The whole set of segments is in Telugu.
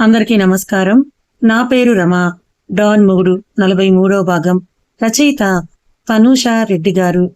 అందరికీ నమస్కారం. నా పేరు రమ. డాన్ మూడు నలభై మూడో భాగం. రచయిత తనూష రెడ్డి గారు.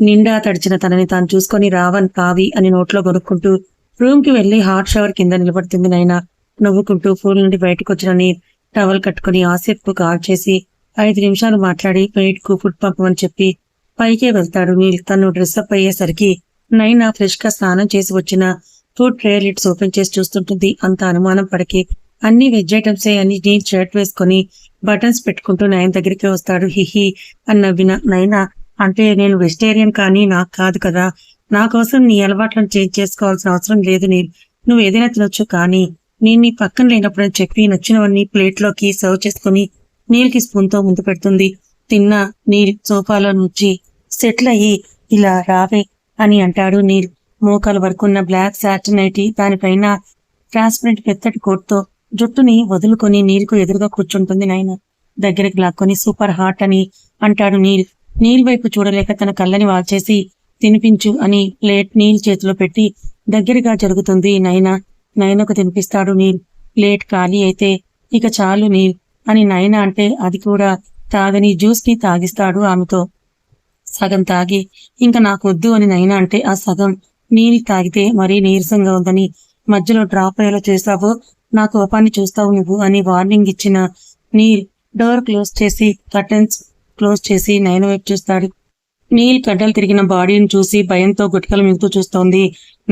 నిండా తడిచిన తనని తాను చూసుకొని రావన్ కావి అని నోట్లో కొనుక్కుంటూ రూమ్కి వెళ్ళి హాట్ షవర్ కింద నిలబడుతుంది నాయన. నవ్వుకుంటూ ఫోన్ నుండి బయటకు వచ్చినని టవల్ కట్టుకుని ఆసిఫ్కు కాల్ చేసి ఐదు నిమిషాలు మాట్లాడి పెయిట్కు ఫుడ్ పంపమని చెప్పి పైకే వెళ్తాడు నీల్. తను డ్రెస్అప్ అయ్యేసరికి నైనా ఫ్రెష్గా స్నానం చేసి వచ్చిన ఫుడ్ ట్రేలిట్స్ ఓపెన్ చేసి చూస్తుంటుంది. అంత అనుమానం పడికి అన్ని వెజ్ ఐటమ్స్ అని నేను షర్ట్ వేసుకొని బటన్స్ పెట్టుకుంటూ నయన్ దగ్గరికి వస్తాడు. హిహి అని నవ్విన నైనా అంటే నేను వెజిటేరియన్ కానీ నాకు కాదు కదా. నా కోసం నీ అలవాట్లను చేంజ్ చేసుకోవాల్సిన అవసరం లేదు నేను నువ్వు ఏదైనా తినొచ్చు కానీ నేను నీ పక్కన లేనప్పుడు అని చెప్పి నచ్చినవన్నీ ప్లేట్లోకి సర్వ్ చేసుకుని నీళ్ళకి స్పూన్తో ముందు పెడుతుంది. తిన్న నీల్ సోఫాలో నుంచి సెటిల్ అయ్యి ఇలా రావే అని అంటాడు నీల్ మోకాల వరకున్న బ్లాక్ సాటినైటీ దానిపైన ట్రాన్స్పరెంట్ పెద్దటి కోట్తో జుట్టుని వదులుకొని నీరుకు ఎదురుగా కూర్చుంటుంది నాయన. దగ్గరికి లాక్కొని సూపర్ హాట్ అని అంటాడు నీల్. నీల్ వైపు చూడలేక తన కళ్ళని వాల్చేసి తినిపించు అని ప్లేట్ నీల్ చేతిలో పెట్టి దగ్గరగా జరుగుతుంది నైనా నయనకు తినిపిస్తాడు నీల్. ప్లేట్ ఖాళీ అయితే ఇక చాలు నీల్ అని నయన అంటే అది కూడా తాగని జ్యూస్ని తాగిస్తాడు ఆమెతో. సగం తాగి ఇంకా నాకు వద్దు అని నైనా అంటే ఆ సగం నీళ్ళు తాగితే మరీ నీరసంగా ఉందని మధ్యలో డ్రాప్ అయ్యేలా చేస్తావో నా కోపాన్ని చూస్తావు నువ్వు అని వార్నింగ్ ఇచ్చిన నీల్ డోర్ క్లోజ్ చేసి కర్టన్స్ క్లోజ్ చేసి నయన వైపు చూస్తాడు. నీల్ కడ్డలు తిరిగిన బాడీని చూసి భయంతో గుట్కలు మిగుతూ చూస్తోంది.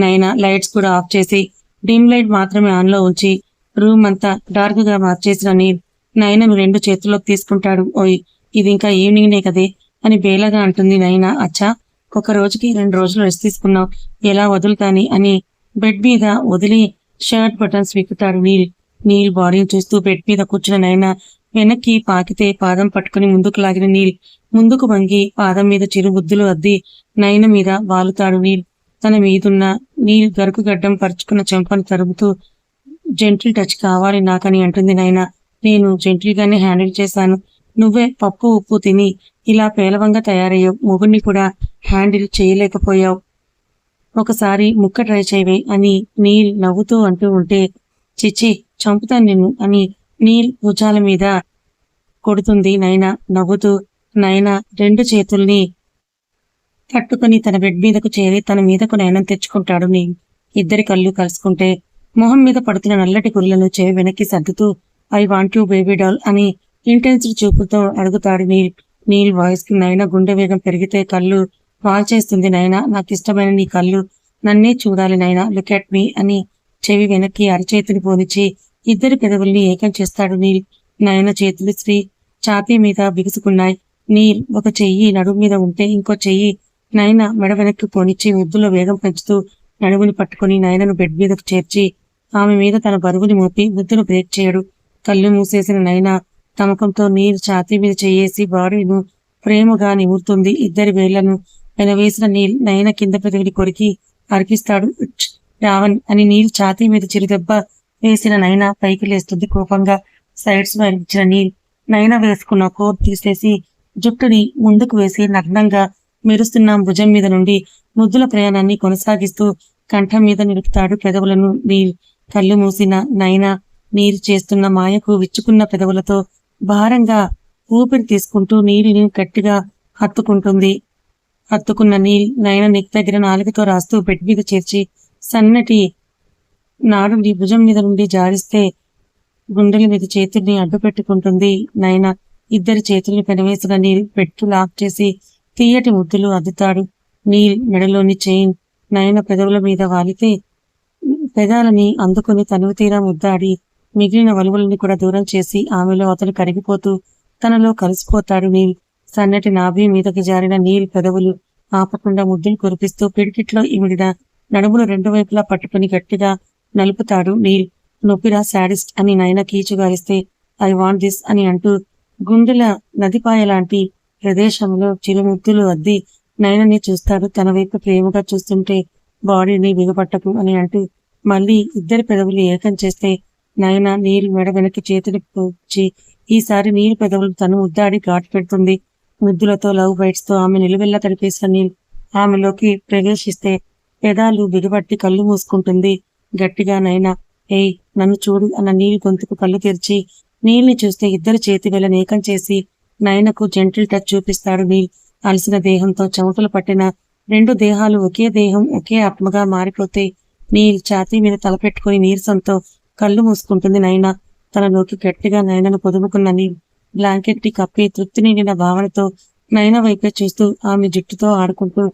నయన లైట్స్ కూడా ఆఫ్ చేసి డిమ్ లైట్ మాత్రమే ఆన్లో ఉంచి రూమ్ అంతా డార్క్గా మార్చేసిన నీల్. నయనను రెండు చేతుల్లోకి తీసుకుంటాడు. ఓయ్ ఇది ఇంకా ఈవినింగ్నే కదే అని బేలగా అంటుంది నయన. అచ్చా ఒక రోజుకి రెండు రోజులు రెస్ట్ తీసుకున్నావు. ఎలా వదులుతాని అని బెడ్ మీద వదిలి షర్ట్ బటన్స్ విక్కుతాడు నీల్. నీల్ బాడీని చూస్తూ బెడ్ మీద కూర్చున్న నయన వెనక్కి పాకితే పాదం పట్టుకుని ముందుకు లాగిన నీల్. ముందుకు వంగి పాదం మీద చిరు బుద్ధులు అద్ది నయన మీద వాలుతాడు నీల్. తన మీదున్న నీల్ గరుకు గడ్డం పరుచుకున్న చెంపను తరుపుతూ జెంటిల్ టచ్ కావాలి నాకని అంటుంది నైనా నేను జెంటిల్గానే హ్యాండిల్ చేశాను. నువ్వే పప్పు ఉప్పు తిని ఇలా పేలవంగా తయారయ్యావు. మొగుడిని కూడా హ్యాండిల్ చేయలేకపోయావు. ఒకసారి ముక్క ట్రై చేయవే అని నీల్ నవ్వుతూ అంటూ ఉంటే చిచ్చి చంపుతాను నిన్ను అని నీల్ భుజాల మీద కొడుతుంది నైనా నవ్వుతూ నైనా రెండు చేతుల్ని పట్టుకుని తన బెడ్ మీదకు చేరి తన మీదకు నయనం తెచ్చుకుంటాడు నీల్. ఇద్దరి కళ్ళు కలుసుకుంటే మొహం మీద పడుతున్న నల్లటి గుర్లను చేయి వెనక్కి సర్దుతూ I want you baby doll అని ఇంటెన్స్ చూపుతో అడుగుతాడు నీల్. నీల్ వాయిస్కి నైనా గుండె వేగం పెరిగితే కళ్ళు వాల్చేస్తుంది నైనా నాకు ఇష్టమైన నీ కళ్ళు నన్నే చూడాలి నైనా లుక్ అట్ మీ అని చెవి వెనక్కి అరచేతిని పోనిచ్చి ఇద్దరు పెదవుల్ని ఏకం చేస్తాడు నీల్ నాయన చేతులు శ్రీ ఛాతీ మీద బిగుసుకున్నాయి. నీల్ ఒక చెయ్యి నడుము మీద ఉంటే ఇంకో చెయ్యి నయన మెడ వెనక్కి పోనిచ్చి ముద్దులో వేగం పెంచుతూ నడుముని పట్టుకుని నయనను బెడ్ మీదకు చేర్చి ఆమె మీద తన బరువుని మోపి ముద్దును బ్రేక్ చేయడు. కళ్ళు మూసేసిన నైనా తమకంతో నీరు ఛాతీ మీద చేయేసి బాడీను ప్రేమగా నిమురుతుంది. ఇద్దరి వేళ్ళను వెనవేసిన నీల్ నయన కింద పెదవిని కొరికి అర్పిస్తాడు. రావణ్ అని నీల్ ఛాతీ మీద చిరుదెబ్బ వేసిన నయన పైకి లేస్తుంది కోపంగా. సైడ్స్ ఇచ్చిన నీల్ నయన వేసుకున్న కోట్ తీసేసి జుట్టుని ముందుకు వేసి నగ్నంగా మెరుస్తున్న భుజం మీద నుండి ముద్దుల ప్రయాణాన్ని కొనసాగిస్తూ కంఠం మీద నిలుపుతాడు పెదవులను నీల్ కళ్ళు మూసిన నయన నీరు చేస్తున్న మాయకు విచ్చుకున్న పెదవులతో భారంగా ఊపిరి తీసుకుంటూ నీటిని గట్టిగా హత్తుకుంటుంది. హత్తుకున్న నీల్ నయన నెక్ దగ్గర నాలుకతో రాస్తూ బెడ్ మీద చేర్చి సన్నటి నాడుని భుజం మీద నుండి జారిస్తే గుండెల మీద చేతుల్ని అడ్డు పెట్టుకుంటుంది నయన. ఇద్దరి చేతుల్ని పెనవేసుగా నీల్ పెట్టు లాక్ చేసి తీయటి ముద్దులు అద్దుతాడు. నీల్ మెడలోని చైన్ నయన పెదవుల మీద వాలితే పెదాలని అందుకుని తనువు తీరా ముద్దాడి మిగిలిన వలువలని కూడా దూరం చేసి ఆమెలో అతను కరిగిపోతూ తనలో కలిసిపోతాడు నీల్ సన్నటి నాభి మీదకి జారిన నీల్ పెదవులు ఆపకుండా ముద్దులు కురిపిస్తూ పిడికిట్లో ఇమిడిన నడుములు రెండు వైపులా పట్టుకుని గట్టిగా నలుపుతాడు నీల్. నొప్పిరా శాడిస్ట్ అని నయన కీచుగారిస్తే ఐ వాంట్ దిస్ అని అంటూ గుండెల నదిపాయ లాంటి ప్రదేశంలో చిరుముద్దులు అద్ది నయనని చూస్తాడు. తన వైపు ప్రేమగా చూస్తుంటే బాడీని బిగపట్టకు అని అంటూ మళ్ళీ ఇద్దరి పెదవులు ఏకం చేస్తే నయన నీరు మెడ వెనక్కి చేతులు పూచి ఈసారి నీరు పెదవులు తను ఉద్దాడి ఘాటు పెడుతుంది. ముద్దులతో లవ్ బైట్స్తో ఆమె నిలువెల్లా తడిపేసిన ఆమెలోకి ప్రవేశిస్తే పెదాలు బిగబట్టి కళ్ళు మూసుకుంటుంది. గట్టిగా నైనా ఏయ్ నన్ను చూడు అన్న నీల్ గొంతుకు కళ్ళు తెరిచి నీల్ని చూస్తే ఇద్దరు చేతి వేళ ఏకం చేసి నయనకు జెంటిల్ టచ్ చూపిస్తాడు నీల్. అలసిన దేహంతో చెమటలు పట్టిన రెండు దేహాలు ఒకే దేహం ఒకే ఆత్మగా మారిపోతే నీల్ ఛాతీ మీద తలపెట్టుకుని నీరసంతో కళ్ళు మూసుకుంటుంది నైనా. తనలోకి గట్టిగా నయనను పొదుముకున్న నీల్. బ్లాంకెట్ని కప్పి తృప్తి నిండిన భావనతో నయన వైపే చూస్తూ ఆమె జుట్టుతో ఆడుకుంటూ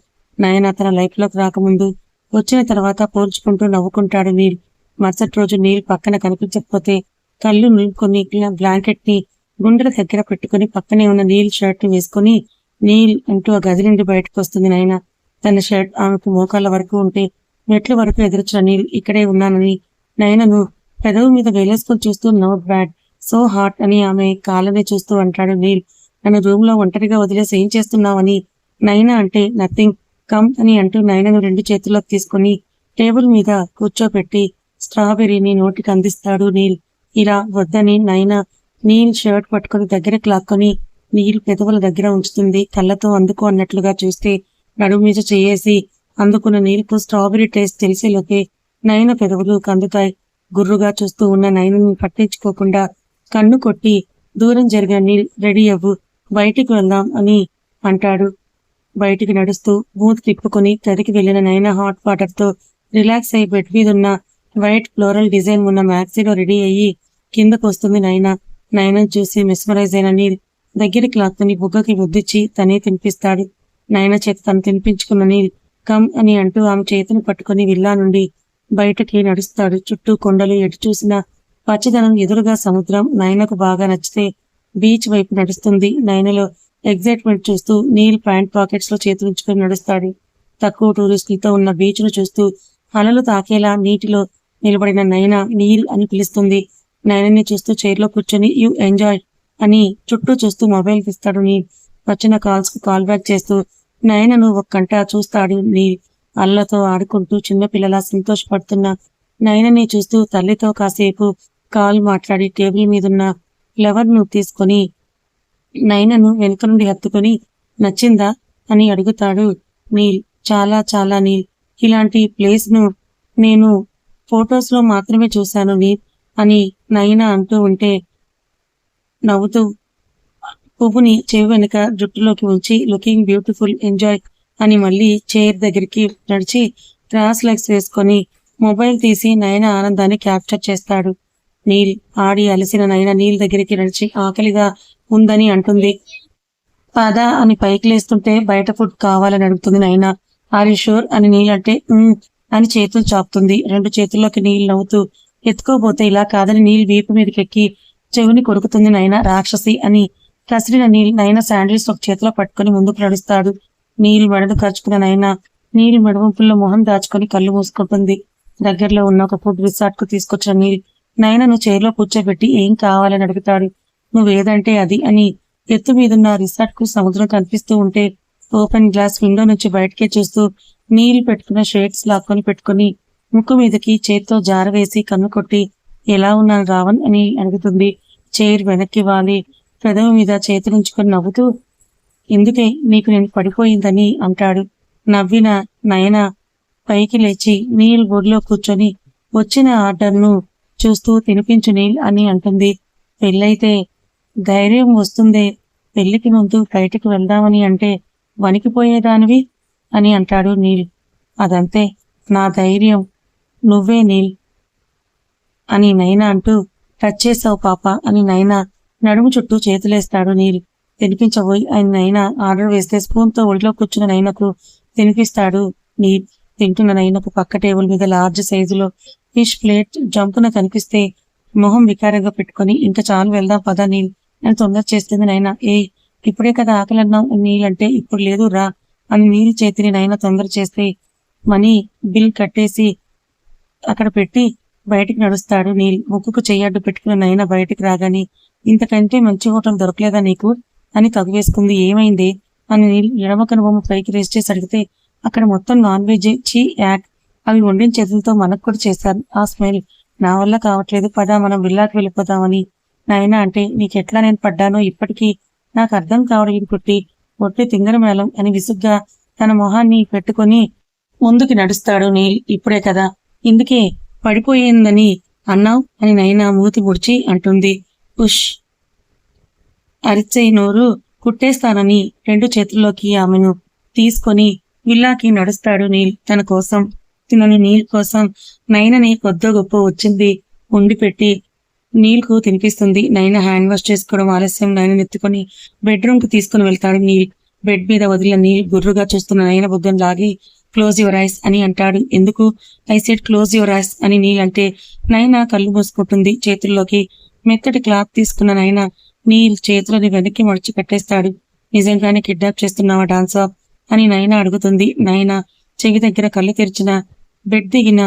నయన తన లైఫ్లోకి రాకముందు వచ్చిన తర్వాత పోల్చుకుంటూ నవ్వుకుంటాడు నీల్. మరుసటి రోజు నీల్ పక్కన కనిపించకపోతే కళ్ళు నిలుపుకొని బ్లాంకెట్ని గుండెల దగ్గర పెట్టుకుని పక్కనే ఉన్న నీల్ షర్ట్ని వేసుకుని నీల్ అంటూ ఆ గది నుండి బయటకు వస్తుంది నాయన. తన షర్ట్ ఆమెకు మోకాళ్ళ వరకు ఉంటే మెట్ల వరకు ఎదురొచ్చిన నీల్ ఇక్కడే ఉన్నానని నయనను పెదవి మీద వేలేసుకొని చూస్తూ నో బ్యాడ్ సో హాట్ అని ఆమె కాళ్ళనే చూస్తూ అంటాడు నీల్ నన్ను రూమ్లో ఒంటరిగా వదిలేసి ఏం చేస్తున్నావని? నైనా అంటే నథింగ్. కమ్ అని అంటూ నైనాను రెండు చేతుల్లోకి తీసుకుని టేబుల్ మీద కూర్చోపెట్టి స్ట్రాబెర్రీని నోటికి అందిస్తాడు నీల్. ఇలా వద్దని నైనా నీల్ షర్ట్ పట్టుకుని దగ్గరకు లాక్కొని నీల్ పెదవుల దగ్గర ఉంచుతుంది. కళ్ళతో అందుకు అన్నట్లుగా చూస్తే నడుము మీద చేయేసి అందుకున్న నీళ్ళకు స్ట్రాబెర్రీ టేస్ట్ తెలిసేలోకే నయన పెదవులు కందుతాయి. గుర్రుగా చూస్తూ ఉన్న నయనని పట్టించుకోకుండా కన్ను కొట్టి దూరం జరిగిన రెడీ అవ్వు. బయటికి వెళ్దాం అని అంటాడు. బయటికి నడుస్తూ బూత్ తిప్పుకొని గదికి వెళ్ళిన నైనా హాట్ వాటర్తో రిలాక్స్ అయి బెడ్ మీద ఉన్న వైట్ ఫ్లోరల్ డిజైన్ ఉన్న మ్యాక్సీలో రెడీ అయ్యి కిందకు వస్తుంది నైనా నయన చూసి మెస్మరైజ్ అయిన నీల్ దగ్గర క్లాత్ని బుగ్గకి బుద్ధిచ్చి తనే తినిపిస్తాడు. నైనా చేతి తను తినిపించుకున్న నీల్ కమ్ అని అంటూ ఆమె చేతిని పట్టుకుని విల్లా నుండి బయటకి నడుస్తాడు. చుట్టూ కొండలు ఎటు చూసినా పచ్చదనం ఎదురుగా సముద్రం నయనకు బాగా నచ్చితే బీచ్ వైపు నడుస్తుంది. నయనలో ఎగ్జైట్మెంట్ చూస్తూ నీల్ ప్యాంట్ పాకెట్స్లో చేతులుంచుకొని నడుస్తాడు. తక్కువ టూరిస్టులతో ఉన్న బీచ్ను చూస్తూ అలలు తాకేలా నీటిలో నిలబడిన నయన నీల్ అని పిలుస్తుంది. నయనని చూస్తూ చైర్లో కూర్చొని యు ఎంజాయ్ అని చుట్టూ చూస్తూ మొబైల్ తీస్తాడు నీల్. వచ్చిన కాల్స్కు కాల్ బ్యాక్ చేస్తూ నయనను గంట చూస్తాడు నీల్. అల్లతో ఆడుకుంటూ చిన్నపిల్లలా సంతోషపడుతున్న నయనని చూస్తూ తల్లితో కాసేపు కాల్ మాట్లాడి టేబుల్ మీదున్న ఫ్లవర్ను తీసుకొని నైనను వెనుక నుండి హత్తుకొని నచ్చిందా అని అడుగుతాడు నీల్. చాలా చాలా నీల్. ఇలాంటి ప్లేస్ను నేను ఫొటోస్లో మాత్రమే చూశాను నీల్ అని నైనా అంటూ ఉంటే నవ్వుతూ పువ్వుని చెవి వెనుక జుట్టులోకి ఉంచి లుకింగ్ బ్యూటిఫుల్ ఎంజాయ్ అని మళ్ళీ చైర్ దగ్గరికి నడిచి క్రాస్ లెగ్స్ వేసుకొని మొబైల్ తీసి నయన ఆనందాన్ని క్యాప్చర్ చేస్తాడు. నీల్ ఆడి అలసిన నైనా నీల్ దగ్గరికి నడిచి ఆకలిగా ఉందని అంటుంది. పద అని పైకి లేస్తుంటే బయట ఫుడ్ కావాలని అడుగుతుంది నైనా. Are sure? అని నీల్ అంటే అని చేతులు చాపుతుంది. రెండు చేతుల్లోకి నీళ్ళు నవ్వుతూ ఎత్తుకోబోతే ఇలా కాదని నీల్ వీపు మీదకి ఎక్కి చెవిని కొరుకుతుంది నైనా రాక్షసి అని కసిరిన నీల్ నైనా శాండిల్స్ ఒక చేతిలో పట్టుకుని ముందుకు నడుస్తాడు. నీళ్ళు మెడదు ఖర్చుకున్న నైనా నీళ్ళు మెడవంపుల్లో మొహం దాచుకొని కళ్ళు మూసుకుంటుంది. దగ్గరలో ఉన్న ఒక ఫుడ్ రిసార్ట్కు తీసుకొచ్చిన నీళ్ళు నయనను చైర్లో కూర్చోబెట్టి ఏం కావాలని అడుగుతాడు? నువ్వేదంటే అది అని ఎత్తు మీదున్న రిసార్ట్కు సముద్రం కనిపిస్తూ ఉంటే ఓపెన్ గ్లాస్ విండో నుంచి బయటకే చూస్తూ నీళ్ళు పెట్టుకున్న షేడ్స్ లాక్కొని పెట్టుకుని ముక్కు మీదకి చేత్తో జారవేసి కన్ను కొట్టి ఎలా ఉన్నాను రావణ్? అని అడుగుతుంది. చైర్ వెనక్కి వాలి. పెదవి మీద చేతులుంచుకొని నవ్వుతూ ఎందుకే నీకు నేను పడిపోయిందని? అంటాడు. నవ్విన నయన పైకి లేచి నీళ్ళు బొడిలో కూర్చొని వచ్చిన ఆర్డర్ను చూస్తూ తినిపించు నీల్ అని అంటుంది. పెళ్ళైతే ధైర్యం వస్తుందే. పెళ్ళికి ముందు బయటికి వెళ్దామని అంటే వణికిపోయేదానివి? అని అంటాడు నీల్. అదంతే నా ధైర్యం. నువ్వే నీల్. అని నైనా అంటూ టచ్ చేసావు పాప అని నైనా నడుము చుట్టూ చేతులేస్తాడు నీల్. తినిపించబోయి ఆయన నైనా ఆర్డర్ వేస్తే స్పూన్తో ఒడిలో కూర్చున్న నైనకు తినిపిస్తాడు నీల్. తింటున్న నైనకు పక్క టేబుల్ మీద లార్జ్ సైజులో ఫిష్ ప్లేట్ జంపున కనిపిస్తే మొహం వికారంగా పెట్టుకొని ఇంకా చాలు వెళ్దాం పదా నీల్ అని తొందర చేస్తుంది నైనా. ఏ ఇప్పుడే కదా ఆకలి అన్నావు నీల్ అంటే ఇప్పుడు లేదు రా అని నీళ్ళు చేతిని నైనా తొందర చేస్తే మనీ బిల్ కట్టేసి అక్కడ పెట్టి బయటికి నడుస్తాడు నీల్. ముక్కుకు చెయ్యడ్డు పెట్టుకున్న నైనా బయటికి రాగాని ఇంతకంటే మంచి హోటల్ దొరకలేదా నీకు? అని తగువేసుకుంది ఏమైంది? అని నీళ్ళు ఎడమ కనుబొమ్మ పైకి రేస్ చేసి అడిగితే అక్కడ మొత్తం నాన్ వెజ్ చీ యాక్ అవి వండిన చేతులతో మనకు కూడా చేశారు. ఆ స్మెల్ నా వల్ల కావట్లేదు. పదా మనం విల్లాకి వెళ్ళిపోదామని. నాయనా అంటే నీకెట్లా నేను పడ్డానో ఇప్పటికీ నాకు అర్థం కావడం ఇది పుట్టి. ఒట్టి తింగర మేళం అని విసుగ్గా తన మొహాన్ని పెట్టుకొని ముందుకి నడుస్తాడు నీల్ ఇప్పుడే కదా. ఇందుకే పడిపోయిందని అన్నావ్ అని నైనా మూతి ముడిచి అంటుంది. ఉష్! అరిచే నోరు కుట్టేస్తానని రెండు చేతుల్లోకి ఆమెను తీసుకొని విల్లాకి నడుస్తాడు నీల్ తన కోసం. తినని నీల్ కోసం నైనని కొద్దో గొప్ప వచ్చింది. ఉండి పెట్టి నీల్కు తినిపిస్తుంది. నైనా హ్యాండ్ వాష్ చేసుకోవడం ఆలస్యం. నైన ఎత్తుకొని బెడ్రూమ్కు తీసుకుని వెళ్తాడు నీల్. బెడ్ మీద వదిలిన నీల్ గుర్రుగా చూస్తున్న నైన బుద్ధం లాగి క్లోజ్ యువర్ ఐస్ అని అంటాడు. ఎందుకు? I said close your eyes అని నీల్ అంటే నైనా కళ్ళు మూసుకుంటుంది. చేతుల్లోకి మెత్తటి క్లాత్ తీసుకున్న నైనా నీల్ చేతులని వెనక్కి మడిచి కట్టేస్తాడు. నిజంగానే కిడ్నాప్ చేస్తున్నావా డాన్స్? అని నైనా అడుగుతుంది. నైనా చెవి దగ్గర కళ్ళు తెరిచిన బెడ్ దిగిన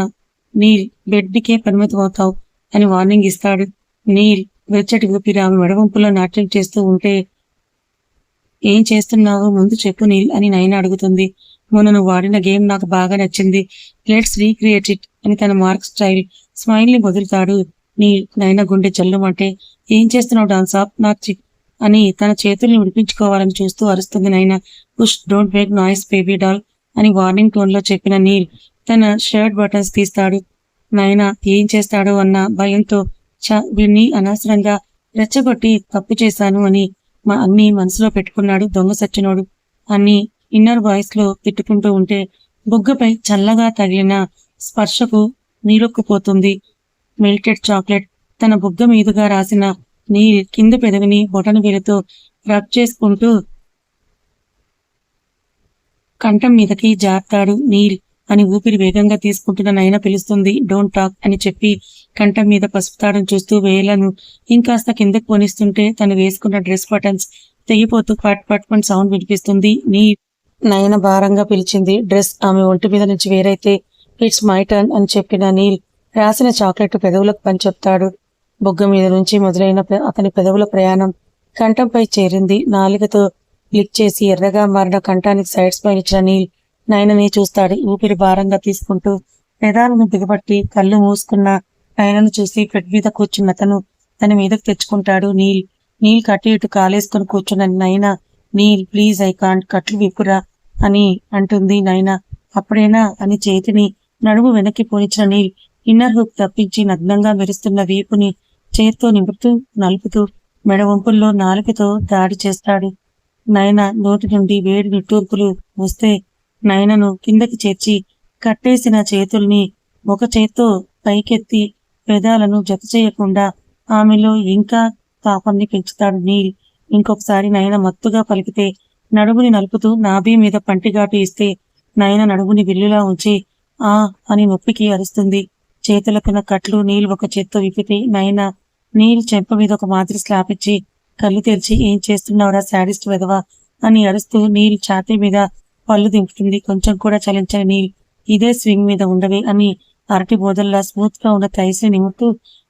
నీల్ బెడ్కే పరిమితం అవుతావు అని వార్నింగ్ ఇస్తాడు. నీల్ వెచ్చటి ఊపిరి ఆమె మెడవంపులో నాట్యం చేస్తూ ఉంటే ఏం చేస్తున్నావో ముందు చెప్పు నీల్ అని నయన అడుగుతుంది. మొన్న నువ్వు వాడిన గేమ్ నాకు బాగా నచ్చింది. లెట్స్ రీక్రియేట్ ఇట్ అని తన మార్క్ స్టైల్ స్మైల్ని వదులుతాడు నీ నైనా గుండె చల్లమంటే ఏం చేస్తున్నావు డాన్స్ ఆఫ్ నాకు అని తన చేతుల్ని విడిపించుకోవాలని చూస్తూ అరుస్తుంది Naina push don't make noise baby doll అని వార్నింగ్ టోన్లో చెప్పిన నీల్ తన షర్ట్ బటన్స్ తీస్తాడు. నాయన ఏం చేస్తాడో అన్న భయంతో చ వీణ్ణి అనవసరంగా రెచ్చగొట్టి తప్పు చేశాను అని మా అన్ని మనసులో పెట్టుకున్నాడు దొంగ సచ్చినోడు. అన్ని ఇన్నర్ వాయిస్లో తిట్టుకుంటూ ఉంటే బుగ్గపై చల్లగా తగిలిన స్పర్శకు నీరొక్కుపోతుంది. మెల్టెడ్ చాక్లెట్ తన బుగ్గ మీదుగా రాసిన నీల్ కింద పెదవిని బొటన వేలుతో రబ్ చేసుకుంటూ కంఠం మీదకి జారుతాడు నీల్. అని ఊపిరి వేగంగా తీసుకుంటున్న నయన పిలుస్తుంది. డోంట్ టాక్ అని చెప్పి కంఠం మీద పసుపు తాడును చూస్తూ వేలను ఇంకాస్త కిందకు పోనిస్తుంటే తను వేసుకున్న డ్రెస్ బటన్స్ తెగిపోతూ పట్ పట్ సౌండ్ వినిపిస్తుంది. నీ నయన భారంగా పిలిచింది. డ్రెస్ ఆమె ఒంటి మీద నుంచి వేరైతే ఇట్స్ మై టర్న్ అని చెప్పిన నీల్ రాసిన చాక్లెట్ పెదవులకు పని చెప్తాడు. బొగ్గ మీద నుంచి మొదలైన అతని పెదవుల ప్రయాణం కంఠంపై చేరింది. నాలుగతో క్లిక్ చేసి ఎర్రగా మారిన కంఠానికి సైడ్ స్మైల్ ఇచ్చిన నీల్ నయనని చూస్తాడు. ఊపిరి భారంగా తీసుకుంటూ పెదాలను దిగబట్టి కళ్ళు మూసుకున్న నయనను చూసి బెడ్ మీద కూర్చున్న అతను తన మీదకు తెచ్చుకుంటాడు. నీల్ నీల్ కట్టి ఇటు కాలేసుకొని కూర్చున్న Nayana Neil please I can't కట్లు విప్పురా అని అంటుంది నయన. అప్పుడేనా? అని చేతిని నడుము వెనక్కి పోనిచ్చిన నీల్ ఇన్నర్ హుక్ తప్పించి నగ్నంగా మెరుస్తున్న వీపుని చేత్తో నింపుతూ నలుపుతూ మెడ వంపుల్లో నాలుకతో దాడి చేస్తాడు. నయన నోటి నుండి వేడి నిట్టూర్పులు వస్తే నయనను కిందకి చేర్చి కట్టేసిన చేతుల్ని ఒక చేత్తో పైకెత్తి పెదాలను జత చేయకుండా ఆమెలో ఇంకా తాపాన్ని పెంచుతాడు నీల్. ఇంకొకసారి నయన మత్తుగా పలికితే నడుముని నలుపుతూ నాభి మీద పంటిగాటు ఇస్తే నయన నడుముని విల్లులా ఉంచి ఆ అని నొప్పికి అరుస్తుంది. చేతులకున్న కట్లు నీల్ ఒక చేత్తో విప్పితే నయన నీల్ చెంప మీద ఒక మాదిరి స్లాపిచ్చి కళ్ళు తెరిచి ఏం చేస్తున్నావురా శాడిస్ట్ వెదవా అని అరుస్తూ నీల్ ఛాతీ మీద పళ్ళు దింపుతుంది. కొంచెం కూడా చలించని నీల్ ఇదే స్వింగ్ మీద ఉండవే అని అరటి బోదల్లా స్మూత్గా ఉన్న థైస్ని నిమురుతూ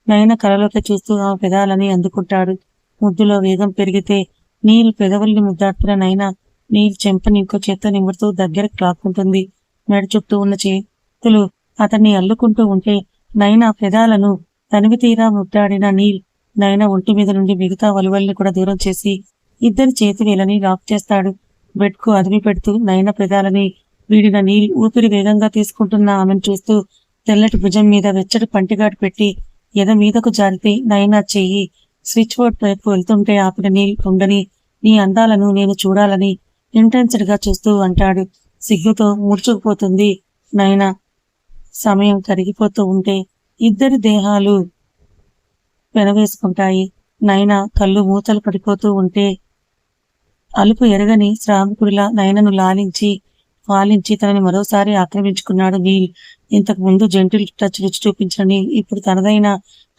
నయన కలలోకి చూస్తూ ఆ పెదాలని అందుకుంటాడు. ముద్దులో వేగం పెరిగితే నీల్ పెదవుల్ని ముద్దాడుతున్న నయన నీల్ చెంపని ఇంకో చేత్తో నిమురుతూ దగ్గరకు లాక్కుంటుంది. మెడ చుట్టూ ఉన్న చేతులు అతన్ని అల్లుకుంటూ ఉంటే నయన పెదాలను తనివి తీరా ముద్దాడిన నీల్ నయన ఒంటి మీద నుండి మిగతా వలువల్ని కూడా దూరం చేసి ఇద్దరి చేతి వేలని లాక్ చేస్తాడు. బెడ్కు అదిమి పెడుతూ నయన పెదాలని వీడిన నీల్ ఊపిరి వేగంగా తీసుకుంటున్న ఆమెను చూస్తూ తెల్లటి భుజం మీద వెచ్చటి పంటిగాటు పెట్టి ఎద మీదకు జారితే నయన చెయ్యి స్విచ్ బోర్డ్ వైపు వెళ్తుంటే ఆపిన నీల్ ఉండని నీ అందాలను నేను చూడాలని ఇంటెన్స్డ్గా చూస్తూ అంటాడు. సిగ్గుతో ముడుచుకుపోతుంది నయన. సమయం కరిగిపోతూ ఉంటే ఇద్దరి దేహాలు పెనవేసుకుంటాయి. నయన కళ్ళు మూతలు పడిపోతూ ఉంటే అలుపు ఎరగని శ్రావకుడిలా నయనను లాలించి పాలించి తనని మరోసారి ఆక్రమించుకున్నాడు నీల్. ఇంతకు ముందు జెంటిల్ టచ్ రుచి చూపించిన నీల్ ఇప్పుడు తనదైన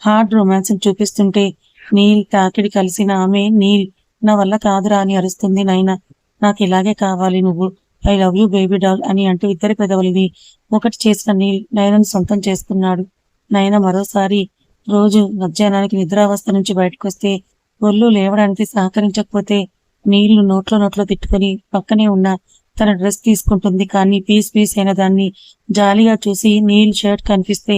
హార్డ్ రొమాన్స్ చూపిస్తుంటే నీల్ తాకిడి కలిసిన ఆమె నీల్ నా వల్ల కాదురా అని అరుస్తుంది నైనా నాకు ఇలాగే కావాలి నువ్వు. I love you baby doll అని అంటూ ఇద్దరి పెదవులని ఒకటి చేసిన నీల్ నయనను సొంతం చేసుకున్నాడు. నయన మరోసారి రోజు మధ్యాహ్నానికి నిద్రావస్థ నుంచి బయటకు వస్తే ఒళ్ళు లేవడానికి సహకరించకపోతే నీళ్ళు నోట్లో నోట్లో తిట్టుకొని పక్కనే ఉన్న తన డ్రెస్ తీసుకుంటుంది. కానీ పీస్ పీస్ అయిన దాన్ని జాలిగా చూసి నీల్ షర్ట్ కనిపిస్తే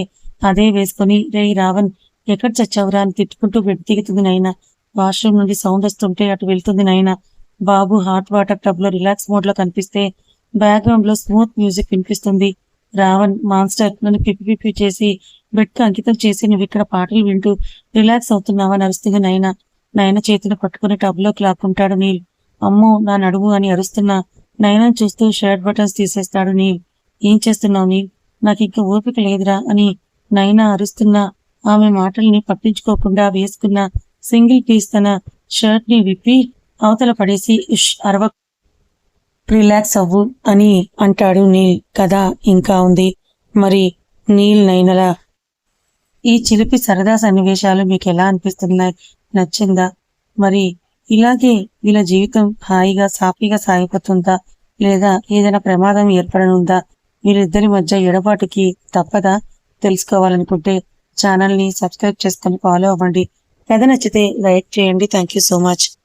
అదే వేసుకొని రే రావణ్ ఎక్కడ చచ్చావురా అని తిట్టుకుంటూ బెడ్ దిగుతుంది నాయన. వాష్రూమ్ నుండి సౌండ్ వస్తుంటే అటు వెళ్తుంది నాయన. బాబు హాట్ వాటర్ టబ్లో రిలాక్స్ మోడ్లో కనిపిస్తే బ్యాక్గ్రౌండ్లో స్మూత్ మ్యూజిక్ వినిపిస్తుంది. రావణ్ మాన్స్టర్ నన్ను పిప్పి పిప్పి చేసి బెడ్కి అంకితం చేసి నువ్వు ఇక్కడ పాటలు వింటూ రిలాక్స్ అవుతున్నావా? నరుస్తుంది నయన. నయన చేతిని పట్టుకుని టబ్లోకి లాక్కుంటాడు నీల్. అమ్మో నా నడుము అని అరుస్తున్నా. నయనను చూస్తూ షర్ట్ బటన్స్ తీసేస్తాడు నీల్. ఏం చేస్తున్నావు నీల్? నాకు ఇంకా ఓపిక లేదురా అని నయన అరుస్తున్నా. ఆమె మాటల్ని పట్టించుకోకుండా వేసుకున్న సింగిల్ పీస్ తన షర్ట్ని విప్పి అవతల పడేసి ఇష్ అరవ రిలాక్స్ అవ్వు అని అంటాడు నీల్. కథ ఇంకా ఉంది. మరి నీల్ నైనల? ఈ చిలిపి సరదా సన్నివేశాలు మీకు ఎలా అనిపిస్తున్నాయి? నచ్చిందా? మరి ఇలాగే వీళ్ళ జీవితం హాయిగా సాఫీగా సాగిపోతుందా? లేదా ఏదైనా ప్రమాదం ఏర్పడనుందా? వీళ్ళిద్దరి మధ్య ఎడబాటుకి తప్పదా? తెలుసుకోవాలనుకుంటే ఛానల్ని సబ్స్క్రైబ్ చేసుకొని ఫాలో అవ్వండి. కథ నచ్చితే లైక్ చేయండి. Thank you so much.